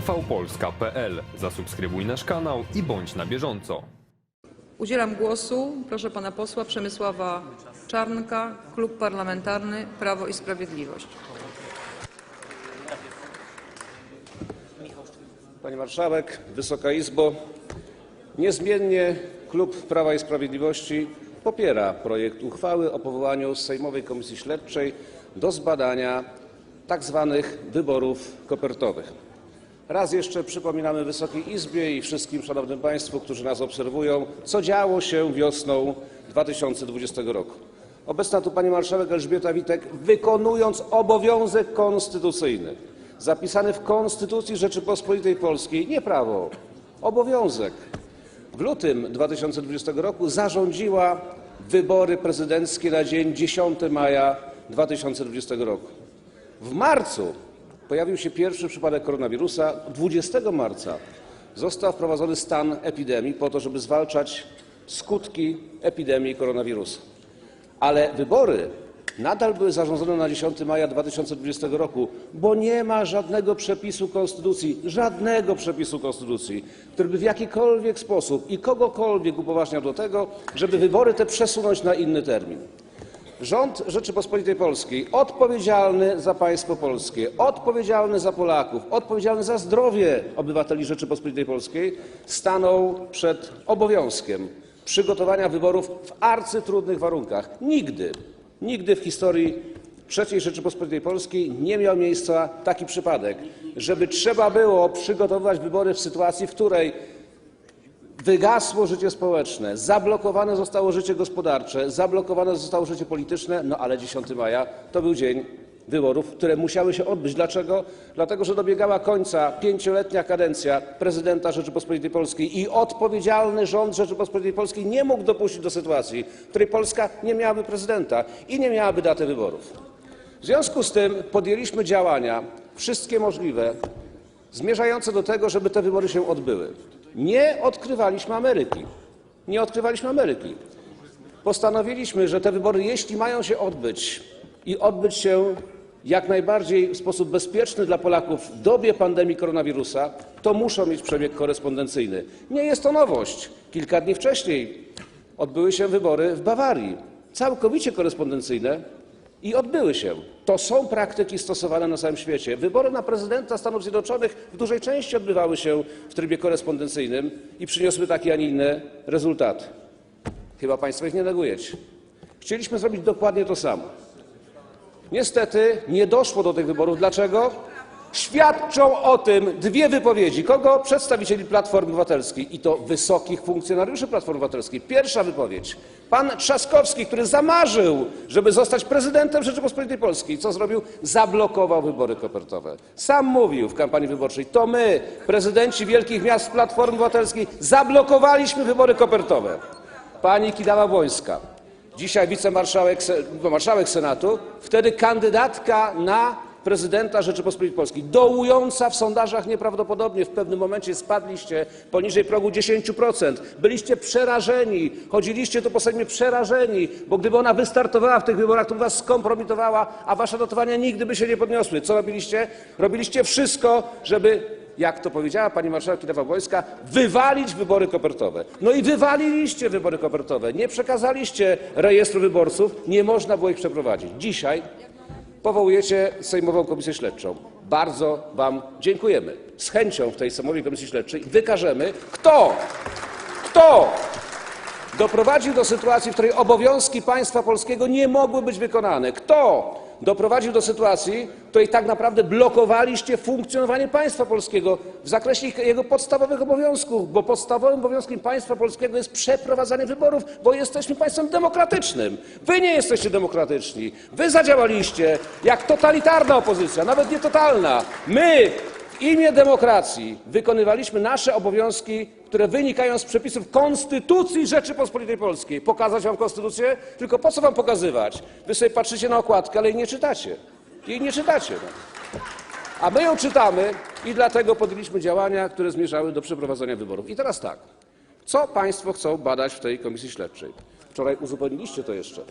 tvpolska.pl. Zasubskrybuj nasz kanał i bądź na bieżąco. Udzielam głosu, proszę pana posła Przemysława Czarnka, Klub Parlamentarny Prawo i Sprawiedliwość. Pani Marszałek, Wysoka Izbo! Niezmiennie Klub Prawa i Sprawiedliwości popiera projekt uchwały o powołaniu Sejmowej Komisji Śledczej do zbadania tzw. wyborów kopertowych. Raz jeszcze przypominamy Wysokiej Izbie i wszystkim szanownym Państwu, którzy nas obserwują, co działo się wiosną 2020 roku. Obecna tu Pani Marszałek Elżbieta Witek, wykonując obowiązek konstytucyjny, zapisany w Konstytucji Rzeczypospolitej Polskiej, nie prawo, obowiązek, w lutym 2020 roku zarządziła wybory prezydenckie na dzień 10 maja 2020 roku. W marcu pojawił się pierwszy przypadek koronawirusa. 20 marca został wprowadzony stan epidemii po to, żeby zwalczać skutki epidemii koronawirusa. Ale wybory nadal były zarządzone na 10 maja 2020 roku, bo nie ma żadnego przepisu konstytucji, żadnego przepisu konstytucji, który by w jakikolwiek sposób i kogokolwiek upoważniał do tego, żeby wybory te przesunąć na inny termin. Rząd Rzeczypospolitej Polskiej, odpowiedzialny za państwo polskie, odpowiedzialny za Polaków, odpowiedzialny za zdrowie obywateli Rzeczypospolitej Polskiej, stanął przed obowiązkiem przygotowania wyborów w arcytrudnych warunkach. Nigdy, nigdy w historii III Rzeczypospolitej Polskiej nie miał miejsca taki przypadek, żeby trzeba było przygotowywać wybory w sytuacji, w której wygasło życie społeczne, zablokowane zostało życie gospodarcze, zablokowane zostało życie polityczne, no ale 10 maja to był dzień wyborów, które musiały się odbyć. Dlaczego? Dlatego, że dobiegała końca pięcioletnia kadencja prezydenta Rzeczypospolitej Polskiej i odpowiedzialny rząd Rzeczypospolitej Polskiej nie mógł dopuścić do sytuacji, w której Polska nie miałaby prezydenta i nie miałaby daty wyborów. W związku z tym podjęliśmy działania, wszystkie możliwe, zmierzające do tego, żeby te wybory się odbyły. Nie odkrywaliśmy Ameryki. Nie odkrywaliśmy Ameryki. Postanowiliśmy, że te wybory, jeśli mają się odbyć i odbyć się jak najbardziej w sposób bezpieczny dla Polaków w dobie pandemii koronawirusa, to muszą mieć przebieg korespondencyjny. Nie jest to nowość. Kilka dni wcześniej odbyły się wybory w Bawarii, całkowicie korespondencyjne i odbyły się. To są praktyki stosowane na całym świecie. Wybory na prezydenta Stanów Zjednoczonych w dużej części odbywały się w trybie korespondencyjnym i przyniosły takie, a nie inne rezultaty. Chyba Państwo ich nie negujecie. Chcieliśmy zrobić dokładnie to samo. Niestety nie doszło do tych wyborów. Dlaczego? Świadczą o tym dwie wypowiedzi. Kogo? Przedstawicieli Platformy Obywatelskiej i to wysokich funkcjonariuszy Platformy Obywatelskiej. Pierwsza wypowiedź. Pan Trzaskowski, który zamarzył, żeby zostać prezydentem Rzeczypospolitej Polskiej. Co zrobił? Zablokował wybory kopertowe. Sam mówił w kampanii wyborczej, to my, prezydenci wielkich miast Platformy Obywatelskiej, zablokowaliśmy wybory kopertowe. Pani Kidawa-Błońska, dzisiaj wicemarszałek marszałek Senatu, wtedy kandydatka na prezydenta Rzeczypospolitej Polskiej, dołująca w sondażach nieprawdopodobnie, w pewnym momencie spadliście poniżej progu 10%. Byliście przerażeni, chodziliście tu po przerażeni, bo gdyby ona wystartowała w tych wyborach, to by was skompromitowała, a wasze notowania nigdy by się nie podniosły. Co robiliście? Robiliście wszystko, żeby jak to powiedziała pani marszałek Kidawa-Błońska, wywalić wybory kopertowe. No i wywaliliście wybory kopertowe. Nie przekazaliście rejestru wyborców, nie można było ich przeprowadzić. Dzisiaj powołujecie Sejmową Komisję Śledczą. Bardzo wam dziękujemy. Z chęcią w tej Sejmowej Komisji Śledczej wykażemy, kto, kto doprowadził do sytuacji, w której obowiązki państwa polskiego nie mogły być wykonane. Kto doprowadził do sytuacji, w której tak naprawdę blokowaliście funkcjonowanie państwa polskiego w zakresie jego podstawowych obowiązków, bo podstawowym obowiązkiem państwa polskiego jest przeprowadzanie wyborów, bo jesteśmy państwem demokratycznym. Wy nie jesteście demokratyczni. Wy zadziałaliście jak totalitarna opozycja, nawet nie totalna. My w imię demokracji wykonywaliśmy nasze obowiązki, które wynikają z przepisów Konstytucji Rzeczypospolitej Polskiej. Pokazać wam Konstytucję? Tylko po co wam pokazywać? Wy sobie patrzycie na okładkę, ale jej nie czytacie. Jej nie czytacie. No. A my ją czytamy i dlatego podjęliśmy działania, które zmierzały do przeprowadzenia wyborów. I teraz tak. Co państwo chcą badać w tej komisji śledczej? Wczoraj uzupełniliście to jeszcze.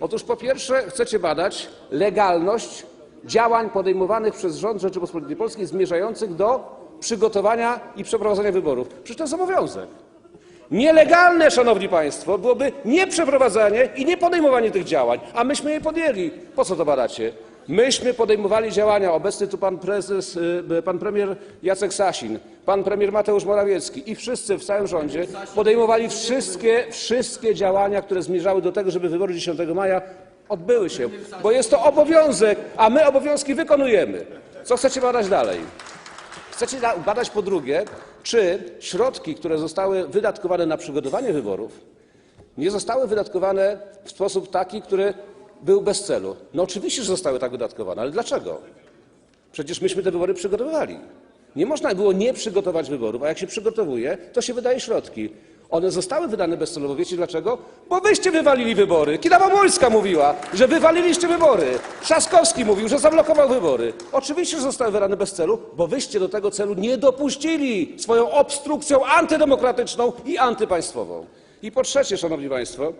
Otóż po pierwsze chcecie badać legalność działań podejmowanych przez rząd Rzeczypospolitej Polskiej zmierzających do przygotowania i przeprowadzenia wyborów. Przecież to jest obowiązek. Nielegalne, szanowni państwo, byłoby nieprzeprowadzanie i niepodejmowanie tych działań, a myśmy je podjęli. Po co to badacie? Myśmy podejmowali działania, obecny tu pan prezes, y, pan premier Jacek Sasin, pan premier Mateusz Morawiecki i wszyscy w całym rządzie podejmowali wszystkie, wszystkie działania, które zmierzały do tego, żeby wybory 10 maja odbyły się, bo jest to obowiązek, a my obowiązki wykonujemy. Co chcecie badać dalej? Chcecie da- badać po drugie, czy środki, które zostały wydatkowane na przygotowanie wyborów, nie zostały wydatkowane w sposób taki, który był bez celu. No oczywiście, że zostały tak wydatkowane, ale dlaczego? Przecież myśmy te wybory przygotowywali. Nie można było nie przygotować wyborów, a jak się przygotowuje, to się wydaje środki. One zostały wydane bezcelowo. Wiecie dlaczego? Bo wyście wywalili wybory. Kidawa-Błońska mówiła, że wywaliliście wybory. Trzaskowski mówił, że zablokował wybory. Oczywiście, że zostały wydane bez celu, bo wyście do tego celu nie dopuścili swoją obstrukcją antydemokratyczną i antypaństwową. I po trzecie, szanowni państwo,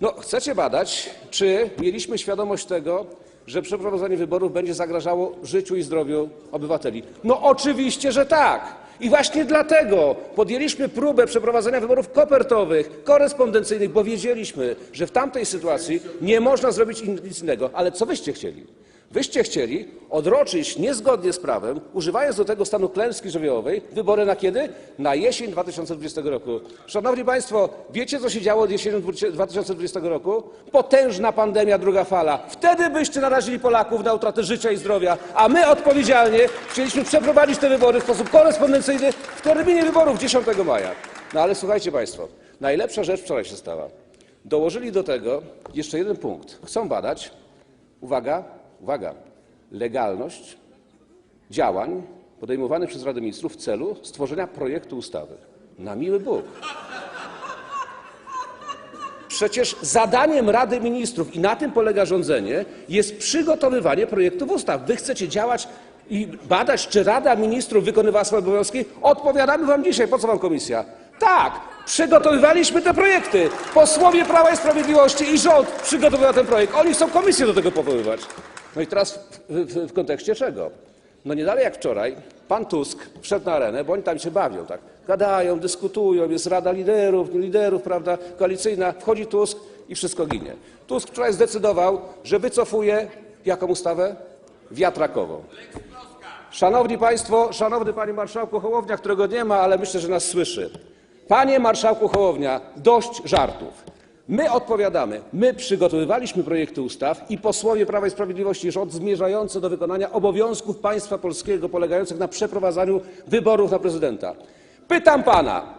no, chcecie badać, czy mieliśmy świadomość tego, że przeprowadzenie wyborów będzie zagrażało życiu i zdrowiu obywateli. No oczywiście, że tak. I właśnie dlatego podjęliśmy próbę przeprowadzenia wyborów kopertowych, korespondencyjnych, bo wiedzieliśmy, że w tamtej sytuacji nie można zrobić nic innego. Ale co wyście chcieli? Wyście chcieli odroczyć niezgodnie z prawem, używając do tego stanu klęski żywiołowej, wybory na kiedy? Na jesień 2020 roku. Szanowni Państwo, wiecie co się działo od jesienią 2020 roku? Potężna pandemia, druga fala. Wtedy byście narazili Polaków na utratę życia i zdrowia, a my odpowiedzialnie chcieliśmy przeprowadzić te wybory w sposób korespondencyjny w terminie wyborów 10 maja. No ale słuchajcie Państwo, najlepsza rzecz wczoraj się stała. Dołożyli do tego jeszcze jeden punkt. Chcą badać, uwaga, uwaga, legalność działań podejmowanych przez Radę Ministrów w celu stworzenia projektu ustawy. Na miły Bóg. Przecież zadaniem Rady Ministrów, i na tym polega rządzenie, jest przygotowywanie projektów ustaw. Wy chcecie działać i badać, czy Rada Ministrów wykonywała swoje obowiązki? Odpowiadamy Wam dzisiaj. Po co Wam komisja? Tak, przygotowywaliśmy te projekty. Posłowie Prawa i Sprawiedliwości i rząd przygotowywał ten projekt. Oni chcą komisję do tego powoływać. No i teraz w, kontekście czego? No nie dalej jak wczoraj, pan Tusk wszedł na arenę, bo oni tam się bawią, tak? Gadają, dyskutują, jest Rada Liderów, liderów, prawda, koalicyjna. Wchodzi Tusk i wszystko ginie. Tusk wczoraj zdecydował, że wycofuje jaką ustawę? Wiatrakową. Szanowni Państwo, szanowny Panie Marszałku Hołownia, którego nie ma, ale myślę, że nas słyszy. Panie Marszałku Hołownia, dość żartów. My odpowiadamy. My przygotowywaliśmy projekty ustaw i posłowie Prawa i Sprawiedliwości i rząd do wykonania obowiązków państwa polskiego polegających na przeprowadzaniu wyborów na prezydenta. Pytam Pana,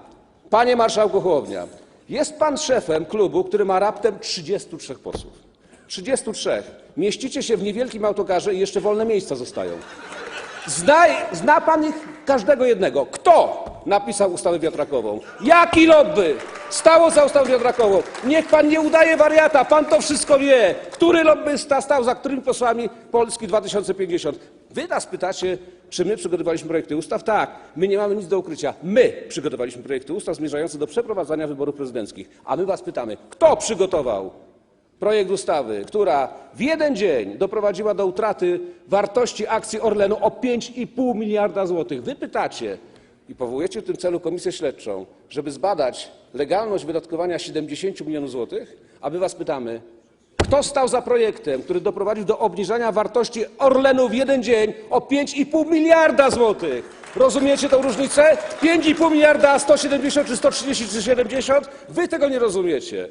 Panie Marszałku Hołownia, jest Pan szefem klubu, który ma raptem 33 posłów. 33. Mieścicie się w niewielkim autokarze i jeszcze wolne miejsca zostają. Zna, zna pan ich każdego jednego. Kto napisał ustawę wiatrakową? Jaki lobby stało za ustawą wiatrakową? Niech pan nie udaje wariata, pan to wszystko wie. Który lobbysta stał za którymi posłami Polski 2050? Wy nas pytacie, czy my przygotowaliśmy projekty ustaw? Tak, my nie mamy nic do ukrycia. My przygotowaliśmy projekty ustaw zmierzające do przeprowadzania wyborów prezydenckich. A my was pytamy, kto przygotował projekt ustawy, która w jeden dzień doprowadziła do utraty wartości akcji Orlenu o 5,5 miliarda złotych. Wy pytacie i powołujecie w tym celu komisję śledczą, żeby zbadać legalność wydatkowania 70 milionów złotych, a my was pytamy, kto stał za projektem, który doprowadził do obniżania wartości Orlenu w jeden dzień o 5,5 miliarda złotych? Rozumiecie tę różnicę? 5,5 miliarda, a 170 czy 130 czy 70? Wy tego nie rozumiecie.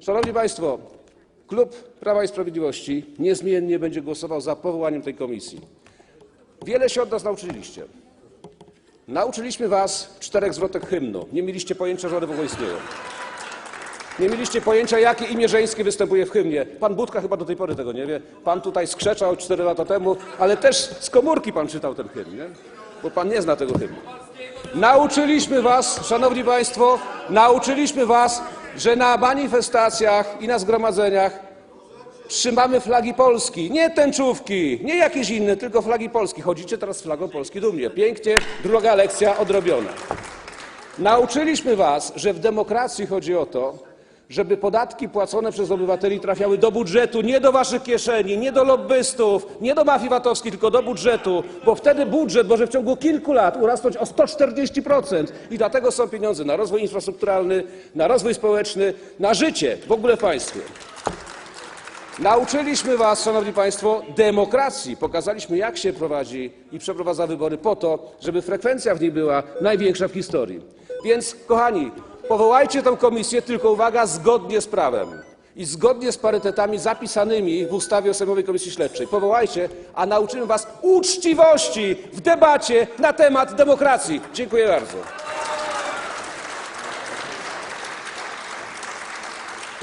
Szanowni Państwo, klub Prawa i Sprawiedliwości niezmiennie będzie głosował za powołaniem tej komisji. Wiele się od nas nauczyliście. Nauczyliśmy Was czterech zwrotek hymnu. Nie mieliście pojęcia, że one w ogóle istnieją. Nie mieliście pojęcia, jakie imię żeńskie występuje w hymnie. Pan Budka chyba do tej pory tego nie wie. Pan tutaj skrzeczał cztery lata temu, ale też z komórki pan czytał ten hymn, nie? Bo pan nie zna tego hymnu. Nauczyliśmy was, szanowni państwo, nauczyliśmy was, że na manifestacjach i na zgromadzeniach trzymamy flagi Polski, nie tęczówki, nie jakieś inne, tylko flagi Polski. Chodzicie teraz z flagą Polski dumnie. Pięknie, druga lekcja odrobiona. Nauczyliśmy was, że w demokracji chodzi o to, żeby podatki płacone przez obywateli trafiały do budżetu, nie do waszych kieszeni, nie do lobbystów, nie do mafii VAT-owskiej, tylko do budżetu, bo wtedy budżet może w ciągu kilku lat urosnąć o 140%. I dlatego są pieniądze na rozwój infrastrukturalny, na rozwój społeczny, na życie w ogóle w państwie. Nauczyliśmy Was, Szanowni Państwo, demokracji. Pokazaliśmy, jak się prowadzi i przeprowadza wybory po to, żeby frekwencja w niej była największa w historii. Więc, kochani, powołajcie tę komisję, tylko uwaga, zgodnie z prawem i zgodnie z parytetami zapisanymi w ustawie o Sejmowej Komisji Śledczej. Powołajcie, a nauczymy Was uczciwości w debacie na temat demokracji. Dziękuję bardzo.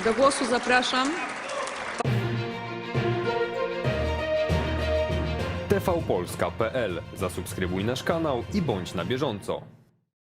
Do głosu zapraszam tvpolska.pl. Zasubskrybuj nasz kanał i bądź na bieżąco.